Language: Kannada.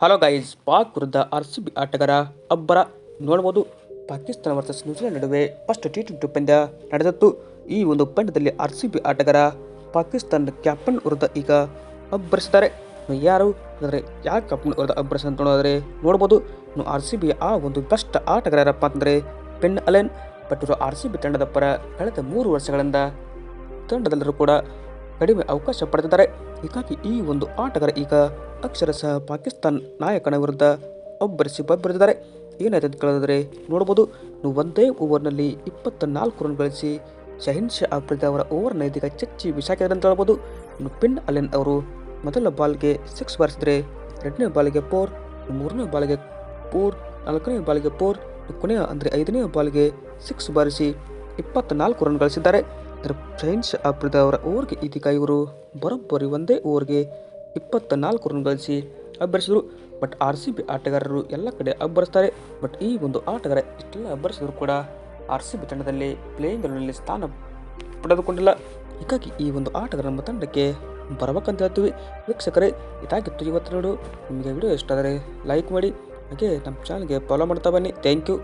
ಹಲೋ ಗೈಸ್ ಪಾಕ್ ವಿರುದ್ಧ ಆರ್ ಸಿ ಬಿ ಆಟಗಾರ ಅಬ್ಬರ ನೋಡ್ಬೋದು. ಪಾಕಿಸ್ತಾನ ವರ್ಸಸ್ ನ್ಯೂಜಿಲೆಂಡ್ ನಡುವೆ ಫಸ್ಟ್ ಟಿ ಟ್ವೆಂಟಿ ಪಂದ್ಯ ನಡೆದಿತ್ತು ಈ ಒಂದು ಪಂದ್ಯದಲ್ಲಿ ಆರ್ ಸಿ ಬಿ ಆಟಗಾರ ಪಾಕಿಸ್ತಾನದ ಕ್ಯಾಪ್ಟನ್ ವಿರುದ್ಧ ಈಗ ಅಬ್ಬರಿಸಿದ್ದಾರೆ. ಯಾರು ಅಂದರೆ, ಯಾರು ಕ್ಯಾಪ್ಟನ್ ವಿರುದ್ಧ ಅಬ್ಬರಿಸ ಅಂತ ನೋಡಿದ್ರೆ ನೋಡ್ಬೋದು. ಇನ್ನು ಆರ್ ಸಿ ಬಿ ಆ ಒಂದು ಬೆಸ್ಟ್ ಆಟಗಾರರಪ್ಪ ಅಂದರೆ Finn Allen. But R C B B ತಂಡದ ಪರ ಕಳೆದ ಮೂರು ವರ್ಷಗಳಿಂದ ತಂಡದಲ್ಲರೂ ಕೂಡ ಕಡಿಮೆ ಅವಕಾಶ ಪಡೆದಿದ್ದಾರೆ. ಹೀಗಾಗಿ ಈ ಒಂದು ಆಟಗಾರ ಈಗ ಅಕ್ಷರಶಃ ಪಾಕಿಸ್ತಾನ್ ನಾಯಕನ ವಿರುದ್ಧ ಒಬ್ಬರಿಸಿ ಬಬ್ಬರಿದ್ದಾರೆ ಏನಾಯ್ತು ಅಂತ ಕೇಳಿದ್ರೆ ನೋಡ್ಬೋದು ಒಂದೇ ಓವರ್ನಲ್ಲಿ ಇಪ್ಪತ್ತ ನಾಲ್ಕು ರನ್ ಗಳಿಸಿ ಶಹಿನ್ ಶಾ ಅಫ್ರಿದಿ ಅವರ ಓವರ್ನ ಇದೀಗ ಚಚ್ಚಿ ಬಿಸಾಕಿದ್ದಾರೆ ಅಂತ ಹೇಳ್ಬೋದು ಇನ್ನು ಪಿನ್ ಅಲೆನ್ ಅವರು ಮೊದಲ ಬಾಲ್ಗೆ ಸಿಕ್ಸ್ ಬಾರಿಸಿದ್ರೆ ಎರಡನೇ ಬಾಲ್ಗೆ ಫೋರ್ ಮೂರನೇ ಬಾಲ್ಗೆ ಫೋರ್ ನಾಲ್ಕನೇ ಬಾಲ್ಗೆ ಫೋರ್ ಕೊನೆಯ ಅಂದರೆ ಐದನೇ ಬಾಲ್ಗೆ ಸಿಕ್ಸ್ ಬಾರಿಸಿ ಇಪ್ಪತ್ತ ರನ್ ಗಳಿಸಿದ್ದಾರೆ. ಅಂದರೆ ಶಹಿನ್ ಶಾ ಅಫ್ರಿದಿ ಅವರ ಓವರ್ಗೆ ಇದೀಗ ಇವರು ಬರೋಬ್ಬರಿ ಒಂದೇ ಓವರ್ಗೆ ಇಪ್ಪತ್ತ ನಾಲ್ಕು ರನ್ ಗಳಿಸಿ ಅಬ್ಬರಿಸಿದರು. ಬಟ್ ಆರ್ ಸಿ ಬಿ ಆಟಗಾರರು ಎಲ್ಲ ಕಡೆ ಅಬ್ಬರಿಸ್ತಾರೆ. ಬಟ್ ಈ ಒಂದು ಆಟಗಾರ ಇಷ್ಟೆಲ್ಲ ಅಬ್ಬರಿಸಿದ್ರು ಕೂಡ ಆರ್ ಸಿ ಬಿ ತಂಡದಲ್ಲಿ ಪ್ಲೇಯಿಂಗ್ನಲ್ಲಿ ಸ್ಥಾನ ಪಡೆದುಕೊಂಡಿಲ್ಲ. ಹೀಗಾಗಿ ಈ ಒಂದು ಆಟಗಾರ ನಮ್ಮ ತಂಡಕ್ಕೆ ಬರಬೇಕಂತ ಹೇಳ್ತೀವಿ. ವೀಕ್ಷಕರೇ, ಇದಾಗಿತ್ತು ಇವತ್ತು ನಿಮಗೆ ವಿಡಿಯೋ ಇಷ್ಟ ಆದರೆ ಲೈಕ್ ಮಾಡಿ, ಹಾಗೆ ನಮ್ಮ ಚಾನಲ್ಗೆ ಫಾಲೋ ಮಾಡ್ತಾ ಬನ್ನಿ. Thank you